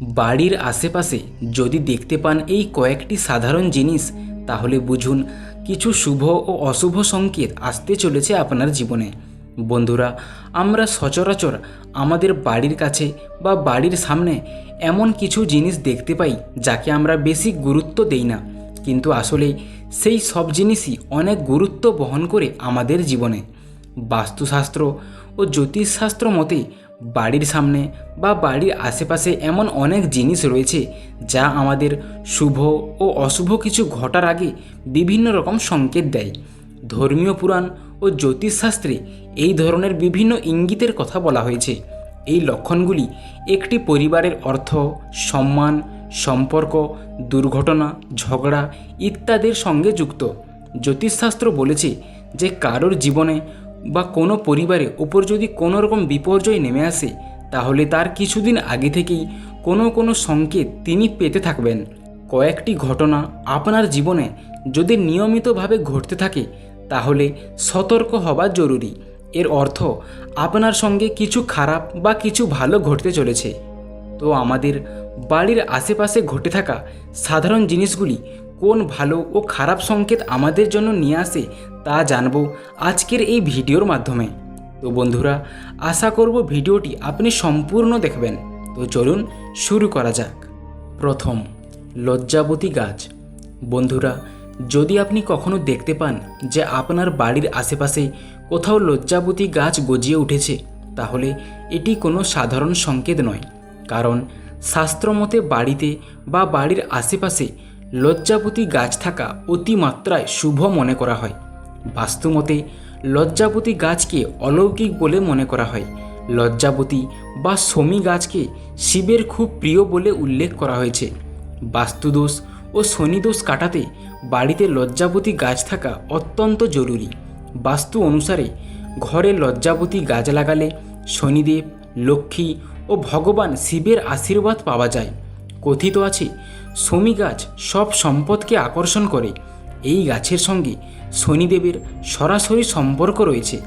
বাড়ির আশেপাশে যদি দেখতে পান এই কয়েকটি সাধারণ জিনিস, তাহলে বুঝুন কিছু শুভ ও অশুভ সংকেত আসতে চলেছে আপনার জীবনে। বন্ধুরা, আমরা সচরাচর আমাদের বাড়ির কাছে বা বাড়ির সামনে এমন কিছু জিনিস দেখতে পাই যাকে আমরা বেশি গুরুত্ব দেই না। কিন্তু আসলে সেই সব জিনিসই অনেক গুরুত্ব বহন করে আমাদের জীবনে। বাস্তুশাস্ত্র ও জ্যোতিষশাস্ত্র মতে বাড়ির সামনে বা বাড়ির আশেপাশে এমন অনেক জিনিস রয়েছে যা আমাদের শুভ ও অশুভ কিছু ঘটার আগে বিভিন্ন রকম সংকেত দেয়। ধর্মীয় পুরাণ ও জ্যোতিষশাস্ত্রে এই ধরনের বিভিন্ন ইঙ্গিতের কথা বলা হয়েছে। এই লক্ষণগুলি একটি পরিবারের অর্থ, সম্মান, সম্পর্ক, দুর্ঘটনা, ঝগড়া ইত্যাদির সঙ্গে যুক্ত। জ্যোতিষশাস্ত্র বলেছে যে কারোর জীবনে বা কোনো পরিবারে ওপর যদি কোনো রকম বিপর্যয় নেমে আসে, তাহলে তার কিছুদিন আগে থেকেই কোনো কোনো সংকেত তিনি পেতে থাকবেন। কয়েকটি ঘটনা আপনার জীবনে যদি নিয়মিতভাবে ঘটতে থাকে, তাহলে সতর্ক হওয়া জরুরি। এর অর্থ, আপনার সঙ্গে কিছু খারাপ বা কিছু ভালো ঘটতে চলেছে। তো আমাদের বাড়ির আশেপাশে ঘটে থাকা সাধারণ জিনিসগুলি কোন ভালো ও খারাপ সংকেত আমাদের জন্য নিয়ে আসে তা জানব আজকের এই ভিডিওর মাধ্যমে। তো বন্ধুরা, আশা করব ভিডিওটি আপনি সম্পূর্ণ দেখবেন। তো চলুন শুরু করা যাক। প্রথম, লজ্জাবতী গাছ। বন্ধুরা, যদি আপনি কখনো দেখতে পান যে আপনার বাড়ির আশেপাশে কোথাও লজ্জাবতী গাছ গজিয়ে উঠেছে, তাহলে এটি কোনো সাধারণ সংকেত নয়। কারণ শাস্ত্রমতে বাড়িতে বা বাড়ির আশেপাশে লজ্জাবতী গাছ থাকা অতিমাত্রায় শুভ মনে করা হয়। বাস্তুমতে লজ্জাপতি গাছকে অলৌকিক বলে মনে করা হয়। লজ্জাপতি বা শমী গাছকে শিবের খুব প্রিয় বলে উল্লেখ করা হয়েছে। বাস্তুদোষ ও শনিদোষ কাটাতে বাড়িতে লজ্জাপতি গাছ থাকা অত্যন্ত জরুরি। বাস্তু অনুসারে, ঘরে লজ্জাপতি গাছ লাগালে শনিদেব, লক্ষ্মী ও ভগবান শিবের আশীর্বাদ পাওয়া যায়। কথিত আছে শমী গাছ সব সম্পদকে আকর্ষণ করে। এই গাছের সঙ্গে শনিদেবের সরাসরি সম্পর্ক রয়েছে।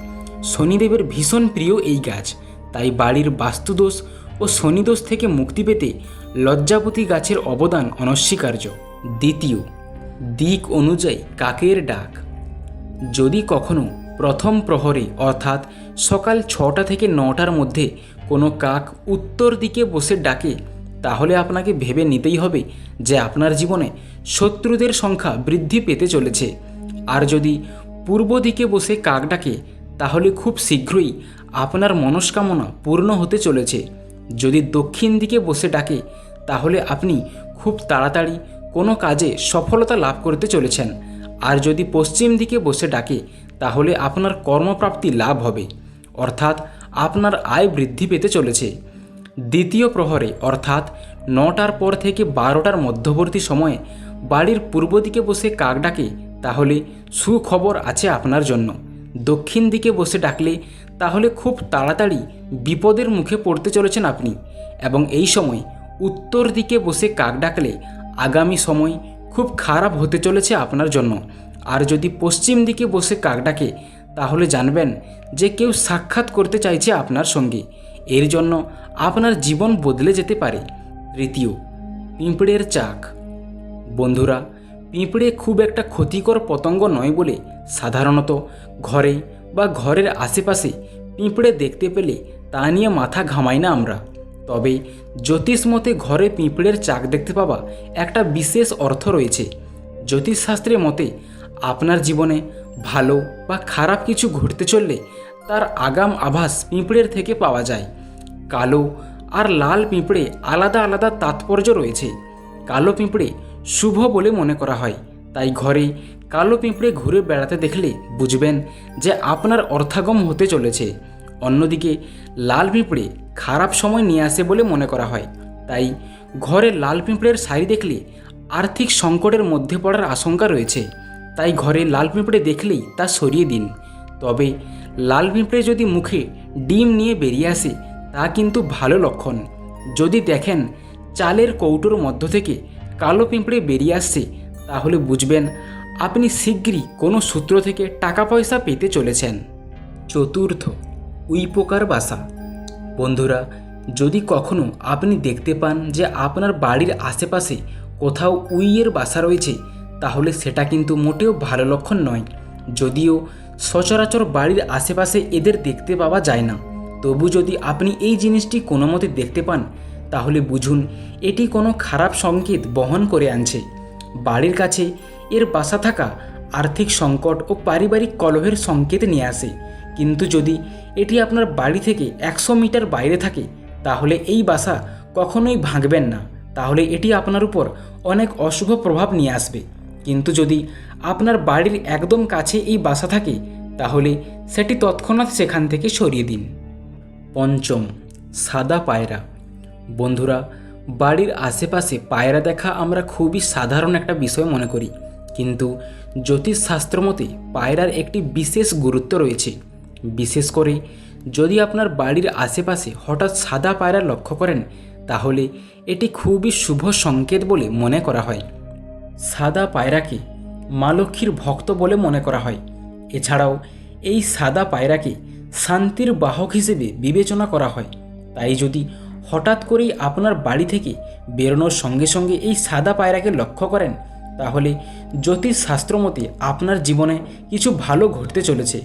শনিদেবের ভীষণ প্রিয় এই গাছ, তাই বাড়ির বাস্তুদোষ ও শনিদোষ থেকে মুক্তি পেতে লজ্জাপতি গাছের অবদান অনস্বীকার্য। দ্বিতীয়, দিক অনুযায়ী কাকের ডাক। যদি কখনো প্রথম প্রহরে অর্থাৎ সকাল ছটা থেকে নটার মধ্যে কোনো কাক উত্তর দিকে বসে ডাকে তাহলে আপনাকে ভেবে নিতেই হবে যে আপনার জীবনে শত্রুদের সংখ্যা বৃদ্ধি পেতে চলেছে। আর যদি পূর্ব দিকে বসে কাক ডাকে, তাহলে খুব শীঘ্রই আপনার মনস্কামনা পূর্ণ হতে চলেছে। যদি দক্ষিণ দিকে বসে ডাকে, তাহলে আপনি খুব তাড়াতাড়ি কোনো কাজে সফলতা লাভ করতে চলেছেন। আর যদি পশ্চিম দিকে বসে ডাকে, তাহলে আপনার কর্মপ্রাপ্তি লাভ হবে। অর্থাৎ আপনার আয় বৃদ্ধি পেতে চলেছে। দ্বিতীয় প্রহরে, অর্থাৎ নটার পর থেকে বারোটার মধ্যবর্তী সময়ে বাড়ির পূর্ব দিকে বসে কাক ডাকে, তাহলে সুখবর আছে আপনার জন্য। দক্ষিণ দিকে বসে ডাকলে, তাহলে খুব তাড়াতাড়ি বিপদের মুখে পড়তে চলেছেন আপনি। এবং এই সময় উত্তর দিকে বসে কাক ডাকলে, আগামী সময় খুব খারাপ হতে চলেছে আপনার জন্য। আর যদি পশ্চিম দিকে বসে কাক ডাকে, তাহলে জানবেন যে কেউ সাক্ষাৎ করতে চাইছে আপনার সঙ্গে। এর জন্য আপনার জীবন বদলে যেতে পারে। তৃতীয়, পিঁপড়ের চাক। বন্ধুরা, পিঁপড়ে খুব একটা ক্ষতিকর পতঙ্গ নয় বলে সাধারণত ঘরে বা ঘরের আশেপাশে পিঁপড়ে দেখতে পেলে তা নিয়ে মাথা ঘামাই না আমরা। তবে জ্যোতিষ মতে ঘরে পিঁপড়ের চাক দেখতে পাওয়া একটা বিশেষ অর্থ রয়েছে। জ্যোতিষশাস্ত্রের মতে আপনার জীবনে ভালো বা খারাপ কিছু ঘটতে চললে তার আগাম আভাস পিঁপড়ের থেকে পাওয়া যায়। কালো আর লাল পিঁপড়ে আলাদা আলাদা তাৎপর্য রয়েছে। কালো পিঁপড়ে শুভ বলে মনে করা হয়। তাই ঘরে কালো পিঁপড়ে ঘুরে বেড়াতে দেখলে বুঝবেন যে আপনার অর্থাগম হতে চলেছে। অন্যদিকে লাল পিঁপড়ে খারাপ সময় নিয়ে আসে বলে মনে করা হয়। তাই ঘরে লাল পিঁপড়ের শাড়ি দেখলে আর্থিক সংকটের মধ্যে পড়ার আশঙ্কা রয়েছে। তাই ঘরে লাল পিঁপড়ে দেখলেই তা সরিয়ে দিন। তবে লাল পিঁপড়ে যদি মুখে ডিম নিয়ে বেরিয়ে আসে, তা কিন্তু ভালো লক্ষণ। যদি দেখেন চালের কৌটোর মধ্য থেকে কালো পিঁপড়ে বেরিয়ে আসছে, তাহলে বুঝবেন আপনি শীঘ্রই কোনো সূত্র থেকে টাকা পয়সা পেতে চলেছেন। চতুর্থ উইপোকার বাসা। বন্ধুরা, যদি কখনো আপনি দেখতে পান যে আপনার বাড়ির আশেপাশে কোথাও উইয়ের বাসা রয়েছে, তাহলে সেটা কিন্তু মোটেও ভালো লক্ষণ নয়। যদিও সচরাচর বাড়ির আশেপাশে এদের দেখতে পাওয়া যায় না। তবু যদি আপনি এই জিনিসটি কোনো মতে দেখতে পান, তাহলে বুঝুন, এটি কোনো খারাপ সংকেত বহন করে আনছে। বাড়ির কাছে এর বাসা থাকা আর্থিক সংকট ও পারিবারিক কলহের সংকেত নিয়ে আসে। কিন্তু যদি এটি আপনার বাড়ি থেকে একশো মিটার বাইরে থাকে, তাহলে এই বাসা কখনোই ভাঙবেন না। তাহলে এটি আপনার উপর অনেক অশুভ প্রভাব নিয়ে আসবে। কিন্তু যদি আপনার বাড়ির একদম কাছে এই বাসা থাকে, তাহলে সেটি তৎক্ষণাৎ সেখান থেকে সরিয়ে দিন। পঞ্চম, সাদা পায়রা। বন্ধুরা, বাড়ির আশেপাশে পায়রা দেখা আমরা খুবই সাধারণ একটা বিষয় মনে করি। কিন্তু জ্যোতিষশাস্ত্র মতে পায়রার একটি বিশেষ গুরুত্ব রয়েছে। বিশেষ করে যদি আপনার বাড়ির আশেপাশে হঠাৎ সাদা পায়রা লক্ষ্য করেন, তাহলে এটি খুবই শুভ সংকেত বলে মনে করা হয়। সাদা পায়রাকে মা লক্ষ্মীর ভক্ত বলে মনে করা হয়। এছাড়াও এই সাদা পায়রাকে শান্তির বাহক হিসেবে বিবেচনা করা হয়। তাই যদি হঠাৎ করেই আপনার বাড়ি থেকে বেরোনোর সঙ্গে সঙ্গে এই সাদা পায়রাকে লক্ষ্য করেন, তাহলে জ্যোতিষ শাস্ত্র মতে আপনার জীবনে কিছু ভালো ঘটতে চলেছে।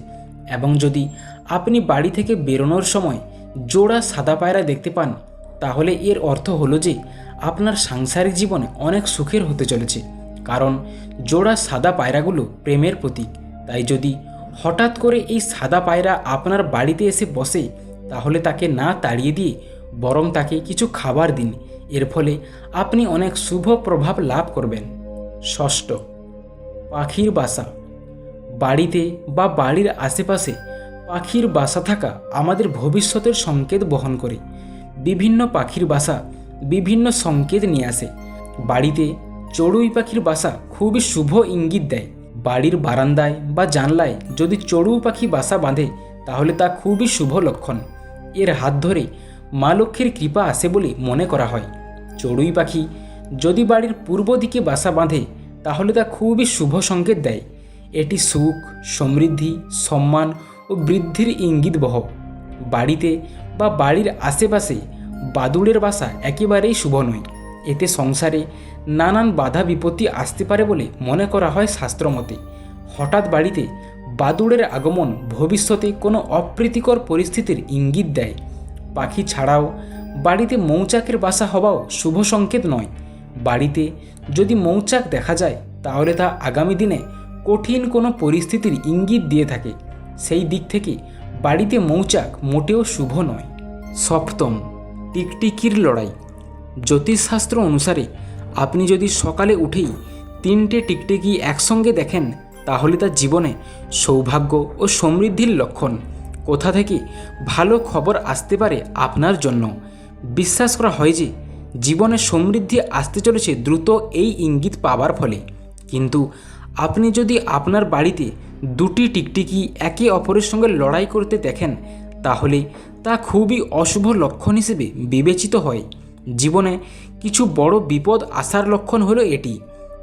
এবং যদি আপনি বাড়ি থেকে বেরোনোর সময় জোড়া সাদা পায়রা দেখতে পান, তাহলে এর অর্থ হলো যে আপনার সাংসারিক জীবনে অনেক সুখের হতে চলেছে। কারণ জোড়া সাদা পায়রাগুলো প্রেমের প্রতীক। তাই যদি হঠাৎ করে এই সাদা পায়রা আপনার বাড়িতে এসে বসে, তাহলে তাকে না তাড়িয়ে দিয়ে বরং তাকে কিছু খাবার দিন। এর ফলে আপনি অনেক শুভ প্রভাব লাভ করবেন। ষষ্ঠ, পাখির বাসা। বাড়িতে বা বাড়ির আশেপাশে পাখির বাসা থাকা আমাদের ভবিষ্যতের সংকেত বহন করে। বিভিন্ন পাখির বাসা বিভিন্ন সংকেত নিয়ে আসে। বাড়িতে চড়ুই পাখির বাসা খুবই শুভ ইঙ্গিত দেয়। বাড়ির বারান্দায় বা জানলায় যদি চড়ুই পাখি বাসা বাঁধে, তাহলে তা খুবই শুভ লক্ষণ। এর হাত ধরে মা লক্ষ্মীর কৃপা আসে বলে মনে করা হয়। চড়ুই পাখি যদি বাড়ির পূর্ব দিকে বাসা বাঁধে, তাহলে তা খুবই শুভ সংকেত দেয়। এটি সুখ, সমৃদ্ধি, সম্মান ও বৃদ্ধির ইঙ্গিত বহ বাড়িতে বা বাড়ির আশেপাশে বাদুড়ের বাসা একেবারেই শুভ নয়। এতে সংসারে নানান বাধা বিপত্তি আসতে পারে বলে মনে করা হয় শাস্ত্রমতে। হঠাৎ বাড়িতে বাদুড়ের আগমন ভবিষ্যতে কোনো অপ্রীতিকর পরিস্থিতির ইঙ্গিত দেয়। পাখি ছাড়াও বাড়িতে মৌচাকের বাসা হওয়াও শুভ সংকেত নয়। বাড়িতে যদি মৌচাক দেখা যায়, তাহলে তা আগামী দিনে কঠিন কোনো পরিস্থিতির ইঙ্গিত দিয়ে থাকে। সেই দিক থেকে বাড়িতে মৌচাক মোটেও শুভ নয়। সপ্তম টিকটিকির লড়াই। জ্যোতিষশাস্ত্র অনুসারে, আপনি যদি সকালে উঠেই তিনটে টিকটিকি একসঙ্গে দেখেন, তাহলে তার জীবনে সৌভাগ্য ও সমৃদ্ধির লক্ষণ। কোথা থেকে ভালো খবর আসতে পারে আপনার জন্য। বিশ্বাস করা হয় যে, জীবনে সমৃদ্ধি আসতে চলেছে দ্রুত এই ইঙ্গিত পাওয়ার ফলে। কিন্তু আপনি যদি আপনার বাড়িতে দুটি টিকটিকি একে অপরের সঙ্গে লড়াই করতে দেখেন, তাহলে তা খুবই অশুভ লক্ষণ হিসেবে বিবেচিত হয়। জীবনে কিছু বড় বিপদ আসার লক্ষণ হলো এটি।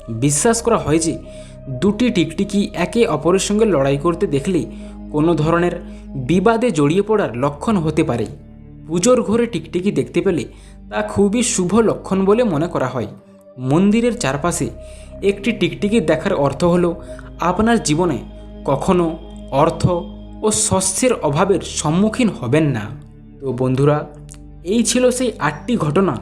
বিশ্বাস করা হয় যে, দুটি টিকটিকি একে অপরের সঙ্গে লড়াই করতে দেখলে কোনো ধরনের বিবাদে জড়িয়ে পড়ার লক্ষণ হতে পারে। পুজোর ঘরে টিকটিকি দেখতে পেলে তা খুবই শুভ লক্ষণ বলে মনে করা হয়। মন্দিরের চারপাশে একটি টিকটিকি দেখার অর্থ হলো, আপনার জীবনে কখনো অর্থ ও শস্যের অভাবের সম্মুখীন হবেন না। তো বন্ধুরা এই ছিল সেই আটটি ঘটনা।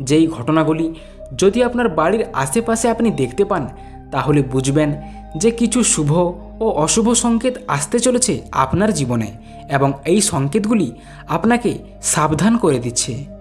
যেই ঘটনাগুলি যদি আপনার বাড়ির আশেপাশে আপনি দেখতে পান, তাহলে বুঝবেন যে কিছু শুভ ও অশুভ সংকেত আসতে চলেছে আপনার জীবনে এবং এই সংকেতগুলি আপনাকে সাবধান করে দিচ্ছে।